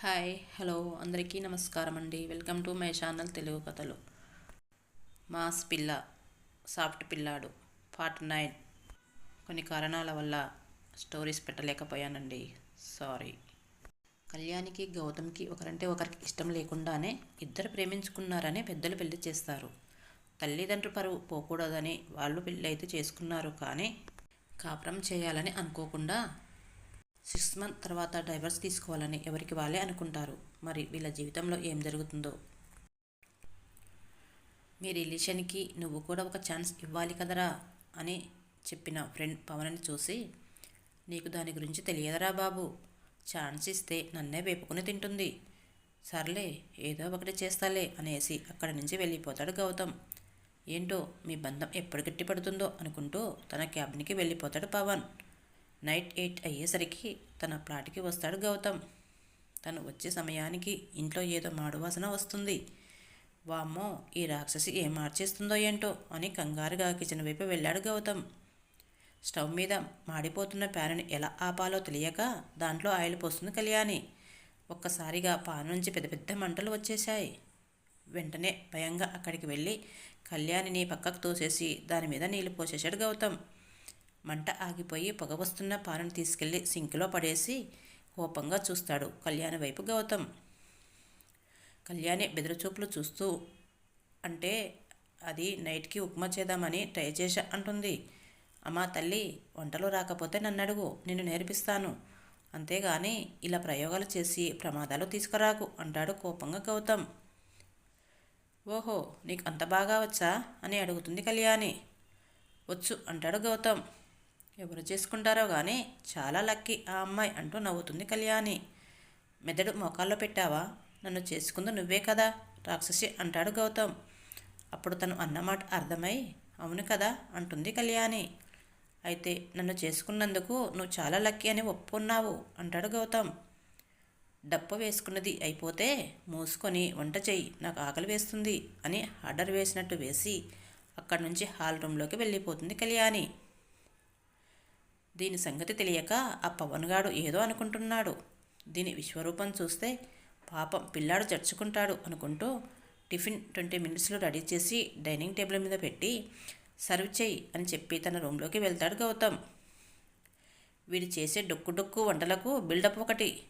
Hi hello అందరికీ నమస్కారం అండి welcome to my channel Telugu కథలు. మాస్ పిల్ల సాఫ్ట్ పిల్లాడు పార్ట్ నైన్. కొన్ని కారణాల వల్ల స్టోరీస్ పెట్టలేకపోయానండి. సారీ. కళ్యాణికి గౌతమ్కి ఒకరంటే ఒకరికి ఇష్టం లేకుండానే ఇద్దరు ప్రేమించుకున్నారని పెద్దలు పెళ్ళి చేస్తారు. తల్లిదండ్రుల పరువు పోకూడదని వాళ్ళు పెళ్ళి అయితే చేసుకున్నారు కానీ కాపురం చేయాలని అనుకోకుండా సిక్స్ మంత్ తర్వాత డైవర్స్ తీసుకోవాలని ఎవరికి వాళ్ళే అనుకుంటారు. మరి వీళ్ళ జీవితంలో ఏం జరుగుతుందో? మీ రిలేషన్కి నువ్వు కూడా ఒక ఛాన్స్ ఇవ్వాలి కదరా? అని చెప్పిన ఫ్రెండ్ పవన్ని చూసి నీకు దాని గురించి తెలియదరా బాబు. ఛాన్స్ ఇస్తే నన్నే వేపుకుని తింటుంది. సర్లే ఏదో ఒకటి చేస్తాలే అనేసి అక్కడి నుంచి వెళ్ళిపోతాడు గౌతమ్. ఏంటో మీ బంధం ఎప్పుడు గట్టిపడుతుందో అనుకుంటూ తన క్యాబిన్కి వెళ్ళిపోతాడు పవన్. నైట్ ఎయిట్ అయ్యేసరికి తన ప్లాట్కి వస్తాడు గౌతమ్. తను వచ్చే సమయానికి ఇంట్లో ఏదో మాడువాసన వస్తుంది. వామ్మో ఈ రాక్షసి ఏం మార్చేస్తుందో ఏంటో అని కంగారుగా కిచెన్ వైపు వెళ్ళాడు గౌతమ్. స్టవ్ మీద మాడిపోతున్న ప్యానుని ఎలా ఆపాలో తెలియక దాంట్లో ఆయిల్ పోస్తుంది కళ్యాణి. ఒక్కసారిగా పాను నుంచి పెద్ద పెద్ద మంటలు వచ్చేశాయి. వెంటనే భయంగా అక్కడికి వెళ్ళి కళ్యాణిని పక్కకు తోసేసి దాని మీద నీళ్ళు పోసేశాడు గౌతమ్. మంట ఆగిపోయి పొగ వస్తున్న పాలను తీసుకెళ్ళి సింక్లో పడేసి కోపంగా చూస్తాడు కళ్యాణి వైపు గౌతమ్. కళ్యాణి బెదిరచూపులు చూస్తూ అంటే అది నైట్కి ఉప్మా చేద్దామని ట్రై చేశా అంటుంది. అమ్మా తల్లి వంటలు రాకపోతే నన్ను అడుగు నిన్ను నేర్పిస్తాను. అంతేగాని ఇలా ప్రయోగాలు చేసి ప్రమాదాలు తీసుకురాకు అంటాడు కోపంగా గౌతమ్. ఓహో నీకు అంత బాగా వచ్చా? అని అడుగుతుంది కళ్యాణి. వచ్చు అంటాడు గౌతమ్. ఎవరు చేసుకుంటారో కానీ చాలా లక్కీ ఆ అమ్మాయి అంటూ నవ్వుతుంది కళ్యాణి. మెదడు మోకాల్లో పెట్టావా? నన్ను చేసుకుంది నువ్వే కదా? రాక్షసి అంటాడు గౌతమ్. అప్పుడు తను అన్నమాట అర్థమై అవును కదా? అంటుంది కళ్యాణి. అయితే నన్ను చేసుకున్నందుకు నువ్వు చాలా లక్కీ అని ఒప్పుకున్నావు అంటాడు గౌతమ్. డప్పు వేసుకున్నది అయిపోతే మూసుకొని వంట చెయ్యి నాకు ఆకలి వేస్తుంది అని ఆర్డర్ వేసినట్టు వేసి అక్కడి నుంచి హాల్ రూమ్లోకి వెళ్ళిపోతుంది కళ్యాణి. దీని సంగతి తెలియక ఆ పవన్గాడు ఏదో అనుకుంటున్నాడు. దీని విశ్వరూపం చూస్తే పాపం పిల్లాడు జడ్చుకుంటాడు అనుకుంటూ టిఫిన్ ట్వంటీ మినిట్స్లో రెడీ చేసి డైనింగ్ టేబుల్ మీద పెట్టి సర్వ్ చేయి అని చెప్పి తన రూమ్లోకి వెళ్తాడు గౌతమ్. వీడు చేసే డొక్కు డొక్కు వంటలకు బిల్డప్ ఒకటి.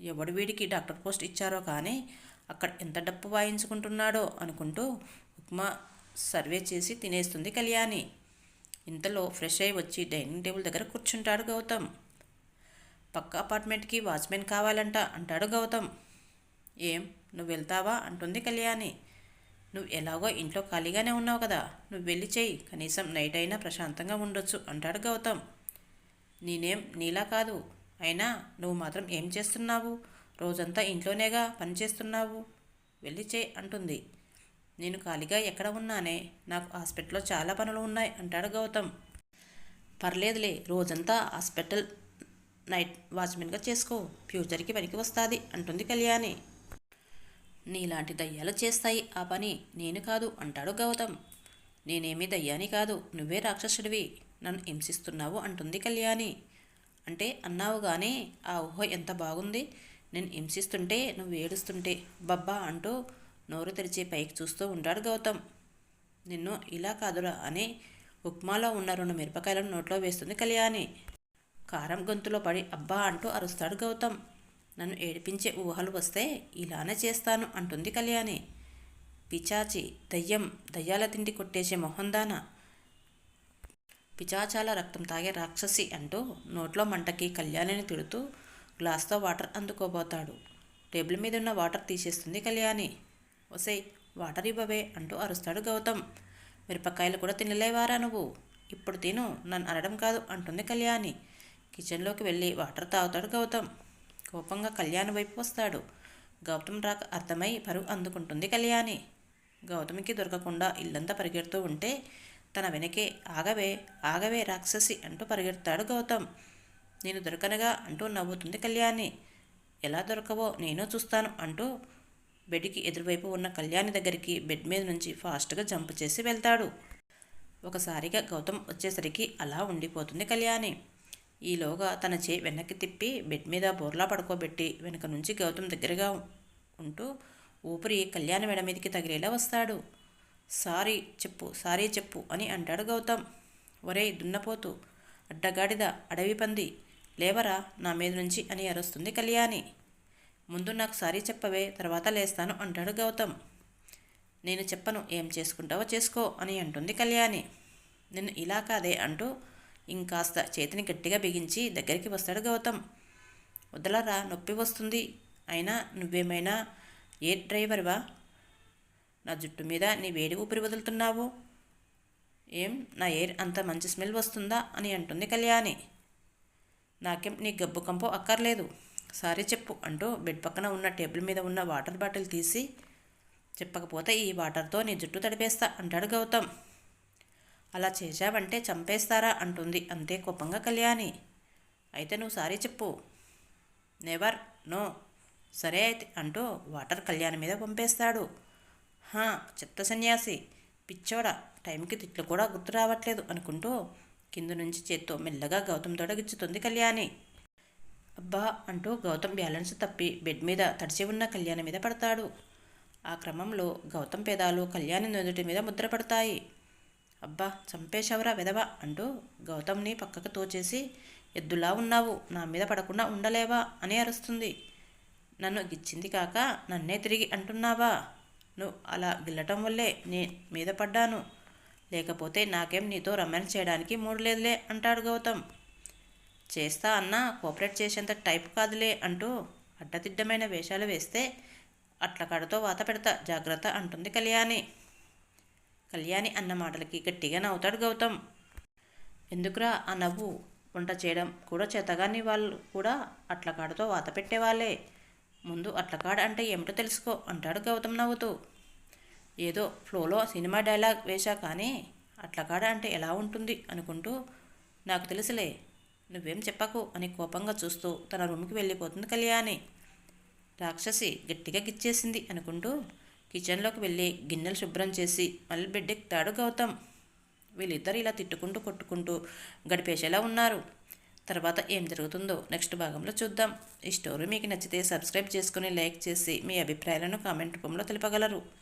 ఎవడు వీడికి డాక్టర్ పోస్ట్ ఇచ్చారో కానీ అక్కడ ఎంత డప్పు వాయించుకుంటున్నాడో అనుకుంటూ ఉప్మా సర్వే చేసి తినేస్తుంది కళ్యాణి. ఇంతలో ఫ్రెష్ అయి వచ్చి డైనింగ్ టేబుల్ దగ్గర కూర్చుంటాడు గౌతమ్. పక్క అపార్ట్మెంట్కి వాచ్మెన్ కావాలంట అంటాడు గౌతమ్. ఏం నువ్వు వెళ్తావా? అంటుంది కళ్యాణి. నువ్వు ఎలాగో ఇంట్లో ఖాళీగానే ఉన్నావు కదా నువ్వు వెళ్ళి చేయి కనీసం నైట్ అయినా ప్రశాంతంగా ఉండొచ్చు అంటాడు గౌతమ్. నేనేం నీలా కాదు. అయినా నువ్వు మాత్రం ఏం చేస్తున్నావు? రోజంతా ఇంట్లోనేగా పని చేస్తున్నావు? వెళ్ళి చేయి అంటుంది. నేను ఖాళీగా ఎక్కడ ఉన్నానే? నాకు హాస్పిటల్లో చాలా పనులు ఉన్నాయి అంటాడు గౌతమ్. పర్లేదులే రోజంతా హాస్పిటల్ నైట్ వాచ్మెన్గా చేసుకో ఫ్యూచర్కి పనికి వస్తుంది అంటుంది కళ్యాణి. నీలాంటి దయ్యాలు చేస్తాయి ఆ పని నేను కాదు అంటాడు గౌతమ్. నేనేమీ దయ్యాని కాదు నువ్వే రాక్షసుడివి నన్ను హింసిస్తున్నావు అంటుంది కళ్యాణి. అంటే అన్నావు కానీ ఆ ఊహ ఎంత బాగుంది? నేను హింసిస్తుంటే నువ్వు ఏడుస్తుంటే బబ్బా అంటూ నోరు తెరిచి పైకి చూస్తూ ఉంటాడు గౌతమ్. నిన్ను ఇలా కాదురా అని ఉప్మాలో ఉన్న రెండు మిరపకాయలను నోట్లో వేస్తుంది కళ్యాణి. కారం గొంతులో పడి అబ్బా అంటూ అరుస్తాడు గౌతమ్. నన్ను ఏడిపించే ఊహలు వస్తే ఇలానే చేస్తాను అంటుంది కళ్యాణి. పిచాచి దయ్యం దయ్యాల తిండి కొట్టేసే మొహందాన? పిచాచాల రక్తం తాగే రాక్షసి అంటూ నోట్లో మంటకి కళ్యాణిని తిడుతూ గ్లాస్తో వాటర్ అందుకోబోతాడు. టేబుల్ మీద ఉన్న వాటర్ తీసేస్తుంది కళ్యాణి. ఒసై వాటర్ ఇవ్వవే అంటూ అరుస్తాడు గౌతమ్. మిరపకాయలు కూడా తినలేవారా నువ్వు? ఇప్పుడు తిను నన్ను అనడం కాదు అంటుంది కళ్యాణి. కిచెన్లోకి వెళ్ళి వాటర్ తాగుతాడు గౌతమ్. కోపంగా కళ్యాణ్ వైపు వస్తాడు. గౌతమ్ రాక అర్థమై పరుగు అందుకుంటుంది కళ్యాణి. గౌతమికి దొరకకుండా ఇల్లంతా పరిగెడుతూ ఉంటే తన వెనకే ఆగవే ఆగవే రాక్షసి అంటూ పరిగెడతాడు గౌతమ్. నేను దొరకనగా అంటూ నవ్వుతుంది కళ్యాణి. ఎలా దొరకవో నేను చూస్తాను అంటూ బెడ్కి ఎదురువైపు ఉన్న కళ్యాణి దగ్గరికి బెడ్ మీద నుంచి ఫాస్ట్గా జంప్ చేసి వెళ్తాడు. ఒకసారిగా గౌతమ్ వచ్చేసరికి అలా ఉండిపోతుంది కళ్యాణి. ఈలోగా తన చేయి వెనక్కి తిప్పి బెడ్ మీద బోర్లా పడుకోబెట్టి వెనక నుంచి గౌతమ్ దగ్గరగా ఉంటూ ఊపిరి కళ్యాణ మెడ మీదకి తగిలేలా వస్తాడు. సారీ చెప్పు సారీ చెప్పు అని అంటాడు గౌతమ్. ఒరే దున్నపోతు అడ్డగాడిద అడవి పంది లేవరా నా మీద నుంచి అని అరుస్తుంది కళ్యాణి. ముందు నాకు సారీ చెప్పవే తర్వాత లేస్తాను అంటాడు గౌతమ్. నేను చెప్పను ఏం చేసుకుంటావో చేసుకో అని అంటుంది కళ్యాణి. నిన్ను ఇలా కాదే అంటూ ఇంకాస్త చేతిని గట్టిగా బిగించి దగ్గరికి వస్తాడు గౌతమ్. వదలరా నొప్పి వస్తుంది. అయినా నువ్వేమైనా ఏ డ్రైవర్వా? నా జుట్టు మీద నీ వేడి ఊపిరి వదులుతున్నావు. ఏం? నా ఎయిర్ అంత మంచి స్మెల్ వస్తుందా? అని అంటుంది కళ్యాణి. నాకేం నీ గబ్బు కంపో అక్కర్లేదు. సారీ చెప్పు అంటూ బెడ్ పక్కన ఉన్న టేబుల్ మీద ఉన్న వాటర్ బాటిల్ తీసి చెప్పకపోతే ఈ వాటర్తో నీ జుట్టు తడిపేస్తా అంటాడు గౌతమ్. అలా చేశావంటే చంపేస్తారా అంటుంది అంతే కోపంగా కళ్యాణి. అయితే నువ్వు సారీ చెప్పు. నెవర్ నో సరే అయితే అంటూ వాటర్ కళ్యాణ్ మీద పంపేస్తాడు. హా చెత్త సన్యాసి. పిచ్చోడా టైంకి తిట్లు కూడా గుర్తు రావట్లేదు అనుకుంటూ కింద నుంచి చేత్తో మెల్లగా గౌతమ్ తొడగిచ్చుతుంది కళ్యాణి. అబ్బా అంటూ గౌతమ్ బ్యాలెన్స్ తప్పి బెడ్ మీద తడిచి ఉన్న కళ్యాణి మీద పడతాడు. ఆ క్రమంలో గౌతమ్ పేదాలు కళ్యాణి నుదుటి మీద ముద్రపడతాయి అబ్బా చంపేశవరా వెదవా అంటూ గౌతమ్ని పక్కకు తోచేసి ఎద్దులా ఉన్నావు? నా మీద పడకుండా ఉండలేవా? అని అరుస్తుంది. నన్ను గిచ్చింది కాక నన్నే తిరిగి అంటున్నావా? నువ్వు అలా గిల్లటం వల్లే నే మీద పడ్డాను. లేకపోతే నాకేం నీతో రొమాన్స్ చేయడానికి మూడు లేదులే అంటాడు గౌతమ్. చేస్తా అన్నా కోఆపరేట్ చేసేంత టైప్ కాదులే అంటూ అడ్డదిడ్డమైన వేషాలు వేస్తే అట్ల కడతో వాత పెడతా జాగ్రత్త అంటుంది కళ్యాణి. కళ్యాణి అన్న మాటలకి గట్టిగా నవ్వుతాడు గౌతమ్. ఎందుకురా ఆ నవ్వు? వంట చేయడం కూడా చేతగాని వాళ్ళు కూడా అట్లకాడతో వాత పెట్టేవాళ్ళే. ముందు అట్లకాడ అంటే ఏమిటో తెలుసుకో అంటాడు గౌతమ్ నవ్వుతూ. ఏదో ఫ్లోలో సినిమా డైలాగ్ వేశా కానీ అట్లకాడ అంటే ఎలా ఉంటుంది అనుకుంటూ నాకు తెలుసులే నువ్వేం చెప్పకు అని కోపంగా చూస్తూ తన రూమ్కి వెళ్ళిపోతుంది కళ్యాణి. రాక్షసి గట్టిగా గిచ్చేసింది అనుకుంటూ కిచెన్లోకి వెళ్ళి గిన్నెలు శుభ్రం చేసి మళ్ళీ బెడ్డెక్తాడు గౌతమ్. వీళ్ళిద్దరు ఇలా తిట్టుకుంటూ కొట్టుకుంటూ గడిపేసేలా ఉన్నారు. తర్వాత ఏం జరుగుతుందో నెక్స్ట్ భాగంలో చూద్దాం. ఈ స్టోరీ మీకు నచ్చితే సబ్స్క్రైబ్ చేసుకుని లైక్ చేసి మీ అభిప్రాయాలను కామెంట్ రూపంలో తెలుపగలరు.